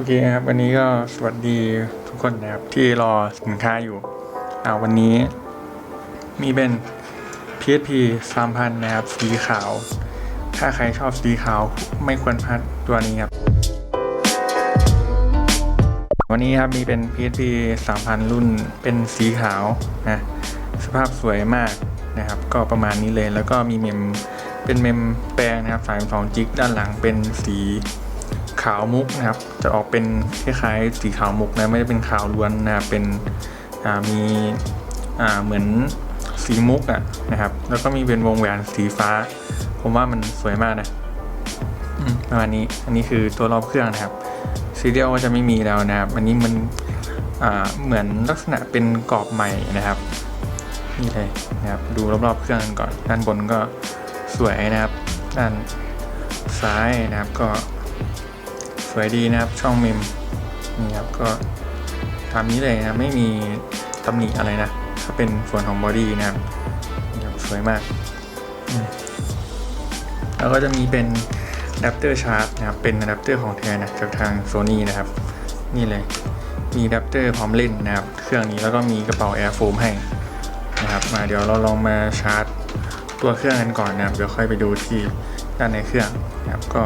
โอเคครับ วันนี้ก็สวัสดีทุกคนนะครับ ที่รอสินค้าอยู่อ่าวันนี้มีเป็น PSP 3000 นะครับ สีขาว ถ้าใครชอบสีขาวไม่ควรพลาดตัวนี้ครับ วันนี้ครับมีเป็น PSP 3000 รุ่นเป็นสีขาวนะสภาพสวยมากนะครับ ก็ประมาณนี้เลยแล้วก็มีเมมเป็นเมมแปลงนะครับ32จิกด้านหลังเป็นสี ขาวมุกนะครับ จะออกเป็นคล้ายๆสีขาวมุกนะไม่ได้เป็นขาวล้วนนะครับเป็นมีเหมือนสีมุกอะนะครับ แล้วก็มีเป็นวงแหวนสีฟ้า ผมว่ามันสวยมากนะประมาณนี้อันนี้คือตัวรอบเครื่องนะครับซีเรียลก็จะไม่มีแล้วนะครับอันนี้มันเหมือนลักษณะเป็นกรอบใหม่นะครับนี่เลยนะครับดูรอบๆเครื่องกันก่อน ด้านบนก็สวยนะครับ ด้านซ้ายนะครับก็ สวยดีนะครับช่องเมมนี่ครับก็ตามนี้เลยนะไม่มีตำหนิอะไรนะก็เป็นส่วนของบอดี้นะครับสวยมากแล้วก็จะมีเป็นอะแดปเตอร์ชาร์จนะครับเป็นอะแดปเตอร์ของแท้นะจากทาง Sony นะครับ นี่เลยมีอะแดปเตอร์พร้อมเล่นนะครับ เครื่องนี้แล้วก็มีกระเป๋า Air Foam ให้นะครับมาเดี๋ยวเราลองมาชาร์จตัวเครื่องกันก่อนนะครับ เดี๋ยวค่อยไปดูที่ด้านในเครื่องนะครับก็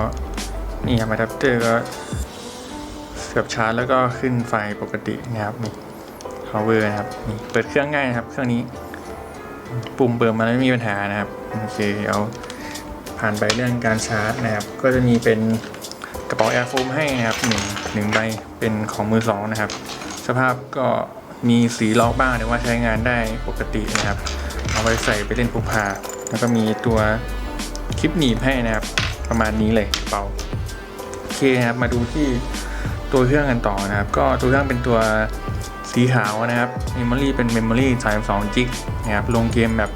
นี่ครับอะแดปเตอร์ก็เสียบชาร์จแล้วก็ขึ้นไฟปกตินะครับนี่ power นะครับนี่เปิดเครื่องง่ายนะครับ เครื่องนี้ ปุ่มเปิดมาแล้วไม่มีปัญหานะครับโอเคเดี๋ยวผ่านไปเรื่องการชาร์จนะครับ ก็จะมีเป็นกระเป๋าแอร์โฟมให้นะครับหนึ่งหนึ่งใบเป็นของมือสองนะครับ สภาพก็มีสีลอกบ้างแต่ว่าใช้งานได้ปกตินะครับ เอาไว้ใส่ไปเล่นพกพาแล้วก็มีตัวคลิปหนีบให้นะครับ ประมาณนี้เลยกระเป๋า นะครับมาดูที่ตัวเครื่องกันต่อนะครับ ก็ตัวเครื่องเป็นตัวสีขาวนะครับเมมโมรีเป็นเมมโมรี32จิกนะครับลงเกมแบบ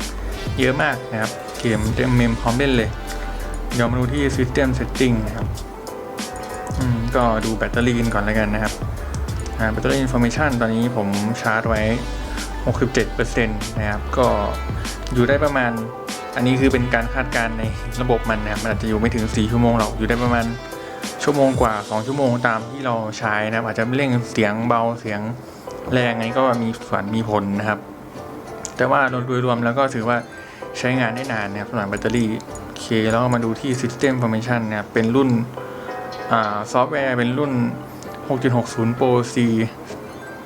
เยอะมากนะครับ เกมเต็มเมมพร้อมเล่นเลยเดี๋ยวมาดูที่ System Setting นะครับอืมก็ดูแบตเตอรี่กันก่อนแล้วกันนะครับแบตเตอรี่ Information ตอนนี้ผมชาร์จไว้ 67%นะครับ ก็อยู่ได้ประมาณ อันนี้คือเป็นการคาดการณ์ในระบบมันนะครับ มันอาจจะอยู่ไม่ถึง 4 ชั่วโมงหรอก อยู่ได้ประมาณ ชั่วโมงกว่า 2 ชั่วโมงตามที่เราใช้นะครับอาจจะเร่งเสียงเบาเสียงแรงไงก็มีส่วนมีผลนะครับ แต่ว่าโดยรวมแล้วก็ถือว่าใช้งานได้นานนะครับสำหรับแบตเตอรี่โอเคแล้วก็มาดูที่ System Formation นะครับเป็นรุ่นอซอฟต์แวร์เป็นรุ่น 6.60 Pro C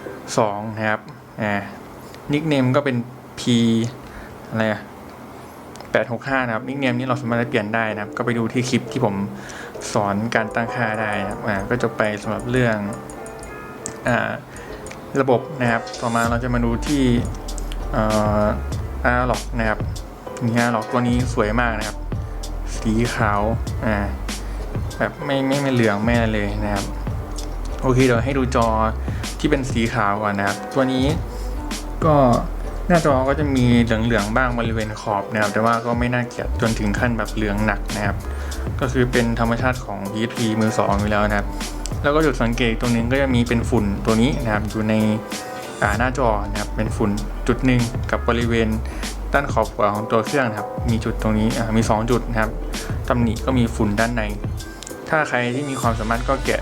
2 นะครับอ่านิกเนมก็เป็น P อะไรอะ 865 นะครับนิกเนมนี้เราสามารถเปลี่ยนได้นะครับ ก็ไปดูที่คลิปที่ผมสอนการตั้งค่าได้นะครับอ่าก็จะไปสำหรับเรื่องอ่าระบบนะครับ ต่อมาเราจะมาดูที่อ่าร์ล็อกนะครับนี่อาร์ล็อกตัวนี้สวยมากนะครับ สีขาวอ่าแบบไม่ไม่ไม่เหลืองไม่อะไรเลยนะครับ โอเคเดี๋ยวให้ดูจอที่เป็นสีขาวก่อนนะครับ ตัวนี้ก็ หน้าจอก็จะมีเหลืองๆบ้างบริเวณขอบนะครับ แต่ว่าก็ไม่น่าเกลียดจนถึงขั้นแบบเหลืองหนักนะครับ ก็คือเป็นธรรมชาติของ PSP มือสองอยู่แล้วนะครับ แล้วก็จุดสังเกตตรงนึงก็จะมีเป็นฝุ่นตัวนี้นะครับอยู่ในหน้าจอนะครับเป็นฝุ่นจุดหนึ่งกับบริเวณด้านขอบขวาของตัวเครื่องนะครับ มีจุดตรงนี้มี 2 จุดนะครับตำหนิก็มีฝุ่นด้านใน ถ้าใครที่มีความสามารถก็แกะ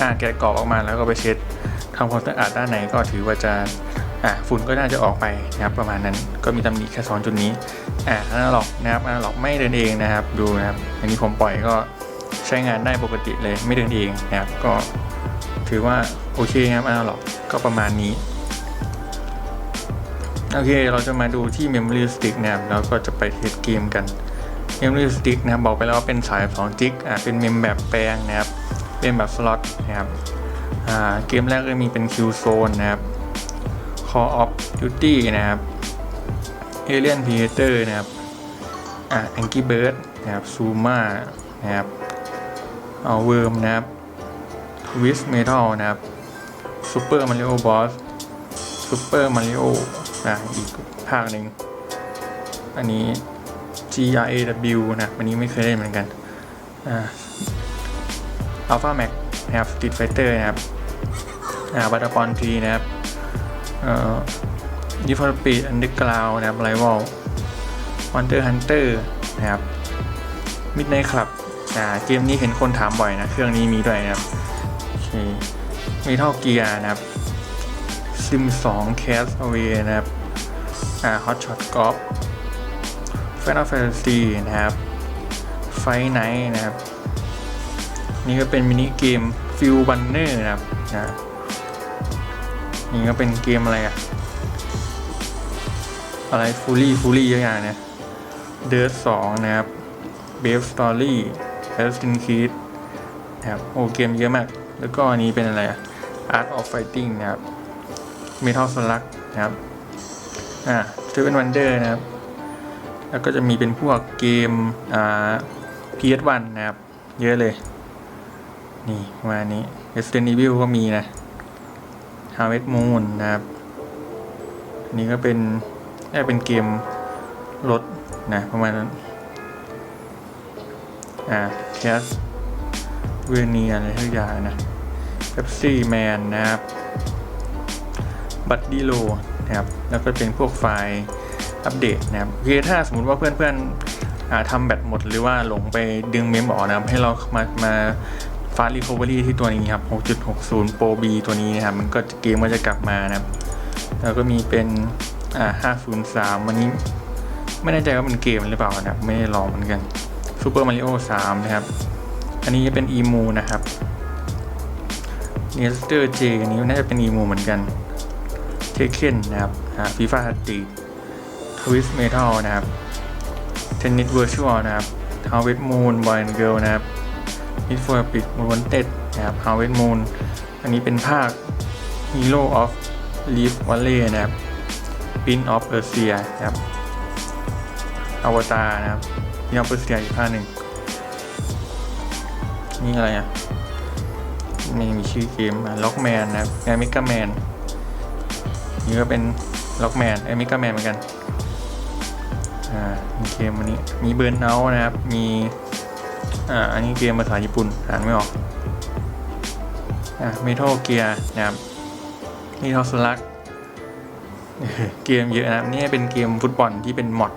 อ่าแกะกรอบออกมาแล้วก็ไปเช็ดทำความสะอาดด้านในก็ถือว่าจะ อ่าฝุ่นก็น่าจะออกไปนะครับประมาณนั้นก็มีตำหนิแค่สองจุดนี้อ่าอนาล็อกนะครับอนาล็อกไม่เดินเองนะครับดูนะครับอันนี้ผมปล่อยก็ใช้งานได้ปกติเลยไม่เดินเองนะครับก็ถือว่าโอเคครับอนาล็อกก็ประมาณนี้โอเคเราจะมาดูที่ Memory Stick นะครับแล้วก็จะไปเทสเกมกัน Memory Stick นะครับบอกไปแล้วว่าเป็นสาย2จิกอ่าเป็นเมมแบบแปลงนะครับเป็นแบบสล็อตนะครับอ่าเกมแรกก็มีเป็น Qzone นะครับ Call of Duty นะครับ Alien Predator นะครับอ่า Angry Bird นะครับ Zuma นะครับเอา Worm นะครับ Twist Metal นะครับ Super Mario Bros Super Mario อะอีกภาคหนึ่งอันนี้ GRAW นะอันนี้ไม่เคยเล่นเหมือนกันอ่า Alpha Max นะครับ Street Fighter นะครับอ่าบัตรปอนทีนะครับ ยูฟฟอร์ปีดอันเดอร์กราวนะครับไรวอลวันเดอร์ฮันเตอร์นะครับมิดไนท์คลับอ่เกมนี้เห็นคนถามบ่อยนะ เครื่องนี้มีด้วยนะครับโอเคมีท่าเกียร์นะครับซิมสองแคสเวาไนะครับอ่าฮอตช็อตกอล์ฟแฟนอฟแฟนซีนะครับไฟไนท์นะครับ นี่ก็เป็นมินิเกมฟิลบันเนอร์นะครับนะ นี่ก็เป็นเกมอะไรอะอะไร Fully Fully เยอะอย่างเนี่ย Dirt 2นะครับ Brave Story Assassin's Creed นะครับโอ้เกมเยอะมาก แล้วก็อันนี้เป็นอะไรอะ Art of Fighting นะครับ Metal Slug นะครับอ่า Seven Wonder นะครับ แล้วก็จะมีเป็นพวกเกมอ่า PS1 นะครับ เยอะเลย นี่มานี้ Resident Evil ก็มีนะ Harvest Moon นะครับ อันนี้ก็เป็นน่าจะเป็นเกมรถนะประมาณนั้น อ่า Cast เวเนียอะไรทุกอย่างนะ Pepsi Man นนะครับ บัตดีโลนะครับ แล้วก็เป็นพวกไฟล์อัปเดตนะครับโอถ้าสมมติว่าเพื่อนๆอ่าทำแบตหมดหรือว่าหลงไปดึงเมมออกนะครับ ให้เรามามา ฟาสต์รีคอเวอรี่ที่ตัวนี้ครับ 6.60 Pro B ตัวนี้นะครับ มันก็เกมก็จะกลับมานะครับ แล้วก็มีเป็น อ่า 503 วันนี้ ไม่แน่ใจว่าเป็นเกมหรือเปล่านะครับ ไม่ได้ลองเหมือนกัน Super Mario 3 นะครับ อันนี้จะเป็น EMU นะครับ n e s t e r J อันนี้น่าจะเป็น EMU เหมือนกันเทเคนนะครับฟีฟ่าสตรีทวิสเมทัลนะครับเทนนิสเวอร์ชวลนะครับฮาวเวดมูนบอยเกิลนะครับ นิดฟอร์ปิดมูนเต็ดนะครับฮาวเวดมูนอันนี้เป็นภาค Hero of Leaf Valley นะครับ Pin of Persia นะครับอวตารนะครับ Pin of Persia อีกภาคหนึ่งนี่อะไรอะไม่มีชื่อเกมล็อกแมนนะครับแอมิกาแมนนี่ก็เป็นล็อกแมนไอ้มิกาแมนเหมือนกัน อ่ามีเกมวันนี้มีเบิร์นเอานะครับ มี อ่าอันนี้เกมภาษาญี่ปุ่นอ่านไม่ออกอ่าเมทัลเกียร์นะครับเมทัลสลักเกมเยอะนะครับนี่เป็นเกมฟุตบอลที่เป็นมอด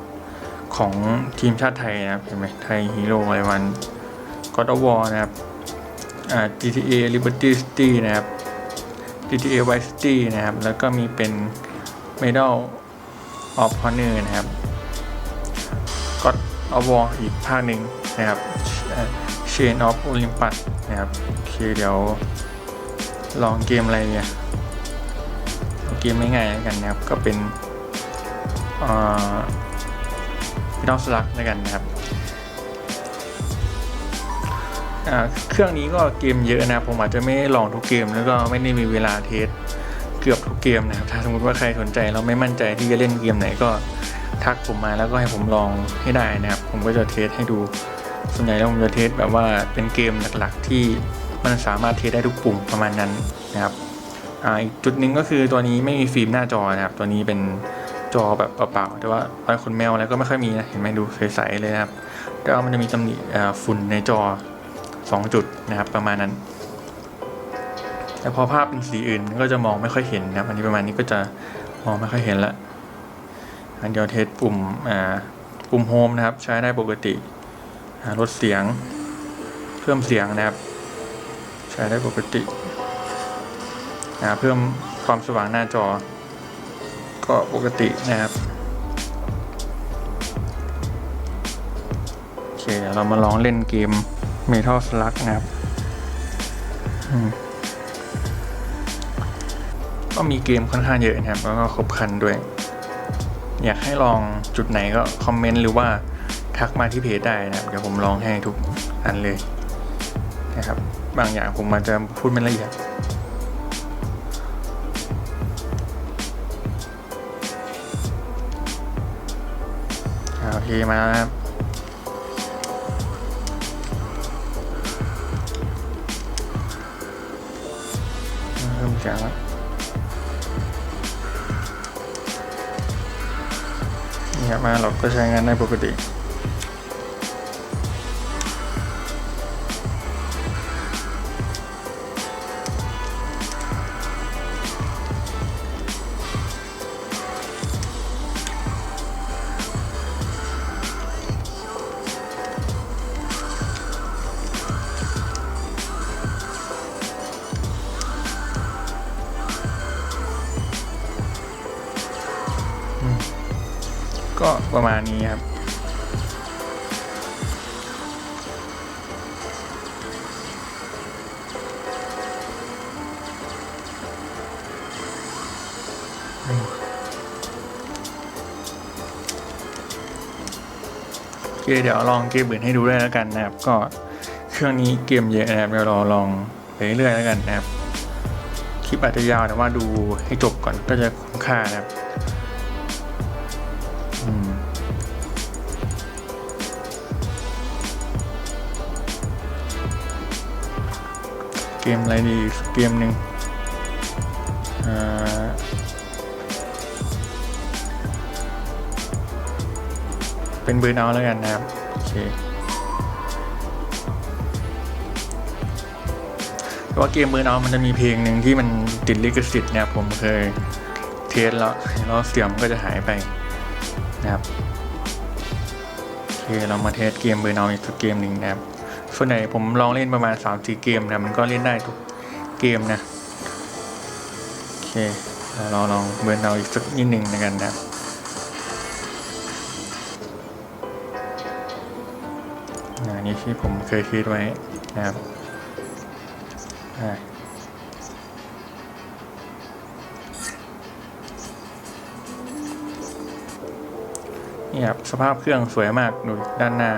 ของทีมชาติไทยนะครับเห็นไหมไทยฮีโร่อะไรวันก็อ d วอ War นะครับอ่า GTA Liberty City นะครับ GTA Vice City นะครับ แล้วก็มีเป็น Medal of Honor นะครับ God of War อีกภาคหนึ่งนะครับ Chain of Olympus นะครับโอเคเดี๋ยวลองเกมอะไรเนี่ยเกมง่ายๆกันนะครับ ก็เป็นเอ่อ Medal Slug แล้วกันนะครับเครื่องนี้ก็เกมเยอะนะผมอาจจะไม่ลองทุกเกมแล้วก็ไม่ได้มีเวลาเทสเกือบทุกเกมนะครับ ถ้าสมมติว่าใครสนใจเราไม่มั่นใจที่จะเล่นเกมไหนก็ทักผมมาแล้วก็ให้ผมลองให้ได้นะครับ ผมก็จะเทสให้ดู ส่วนใหญ่แล้วผมจะเทสแบบว่าเป็นเกมหลักๆ ที่มันสามารถเทสได้ทุกปุ่มประมาณนั้นนะครับอ,อีกจุดหนึ่งก็คือตัวนี้ไม่มีฟิล์มหน้าจอนะครับ ตัวนี้เป็นจอแบบเปล่าๆแต่ว่าไอคนแมวอะไรก็ไม่ค่อยมีนะเห็นไหมดูใสๆเลยนะครับแต่ว่ามันจะมีตำหนิฝุ่นในจอ 2 จุดนะครับประมาณนั้น แต่พอภาพเป็นสีอื่นก็จะมองไม่ค่อยเห็นนะครับอันนี้ประมาณนี้ก็จะมองไม่ค่อยเห็นละอันเดียวเทสปุ่มปุ่มโฮมนะครับใช้ได้ปกติ อ่าลดเสียง เพิ่มเสียงนะครับ ใช้ได้ปกติเพิ่มความสว่างหน้าจอ ก็ปกตินะครับโอเคเดี๋ยวเรามาลองเล่นเกม Metal Slug นะครับก็มีเกมค่อนข้างเยอะนะครับแล้วก็ครบครันด้วย อยากให้ลองจุดไหนก็คอมเมนต์หรือว่า ทักมาที่เพจได้นะครับเดี๋ยวผมลองให้ทุกอันเลยนะครับ บางอย่างผมอาจจะพูดไม่ละเอียดอ่าโอเคมาครับ เริ่มจากแล้วนี่ครับมาเราก็ใช้งานได้ปกติ ประมาณนี้ครับ โอเคเดี๋ยวลองเกมอื่นให้ดูด้วยแล้วกันนะครับ ก็เครื่องนี้เกมเยอะนะครับเดี๋ยวรอลองไปเรื่อยๆแล้วกันนะครับคลิปอาจจะยาวแต่ว่าดูให้จบก่อนก็จะคุ้มค่านะครับ มอะไรดีเกมหนึ่งเป็นเบอร์เอาแล้วกันนะครับ โอเคแต่ว่าเกมเบอร์เอามันจะมีเพลงหนึ่งที่มันติดลิขสิทธิ์เนี่ยผมเคยเทสแล้วแล้วเสียงมันก็จะหายไปนะครับ โอเค เรามาเทสเกมเบอร์เอาอีกสักเกมหนึ่งนะครับ ส่วนใหญ่ผมลองเล่นประมาณ 3 4 เกมนะ มันก็เล่นได้ทุกเกมนะ โอเคเราลองเบิร์นเอาอีกสักนิดหนึ่งนะกันนะอันนี้ที่ผมเคยคิดไว้นะครับนี่ครับสภาพเครื่องสวยมากดูด้านหน้า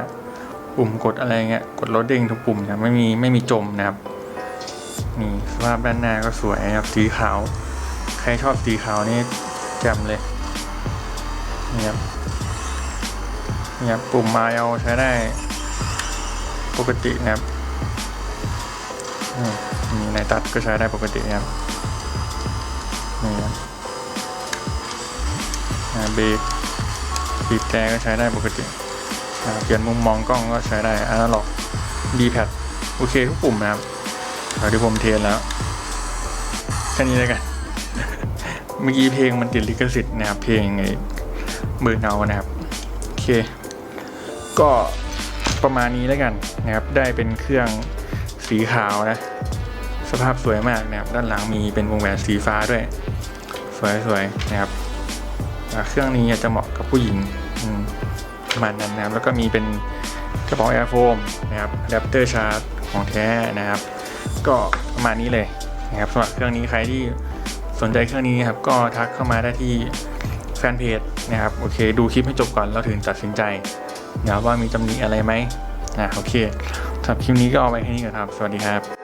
ปุ่มกดอะไรเงี้ยกดรถเด้งทุกปุ่มนะไม่มีไม่มีจมนะครับนี่สภาพด้านหน้าก็สวยนะครับสีขาว ใครชอบสีขาวนี่แจ่มเลยนี่ครับนี่ครับปุ่มมาเอาใช้ได้ปกตินะครับมีในตัดก็ใช้ได้ปกตินะครับนี่ครับเบรกบีบแต่ก็ใช้ได้ปกติ เปลี่ยนมุมมองกล้องก็ใช้ได้อนาล็อกดีแพดโอเคทุกปุ่มนะครับเดี๋ยวที่ผมเทสแล้วแค่นี้เลยกัน เมื่อกี้เพลงมันติดลิขสิทธิ์นะครับ เพลงไอ้เบิร์นเอานะครับ โอเค ก็ประมาณนี้แล้วกันนะครับ ได้เป็นเครื่องสีขาวนะ สภาพสวยมากนะครับ ด้านหลังมีเป็นวงแหวนสีฟ้าด้วย สวยๆนะครับ เครื่องนี้จะเหมาะกับผู้หญิง ประมาณนั้นนะครับแล้วก็มีเป็นกระเป๋าแอร์โฟมนะครับอะแดปเตอร์ชาร์จของแท้นะครับ ก็ประมาณนี้เลยนะครับสำหรับเครื่องนี้ใครที่สนใจเครื่องนี้ครับก็ทักเข้ามาได้ที่แฟนเพจนะครับโอเค ดูคลิปให้จบก่อนแล้วถึงตัดสินใจนะครับว่ามีตำหนิอะไรไหมอ่าโอเคสำหรับคลิปนี้ก็เอาไว้แค่นี้ก่อนครับ สวัสดีครับ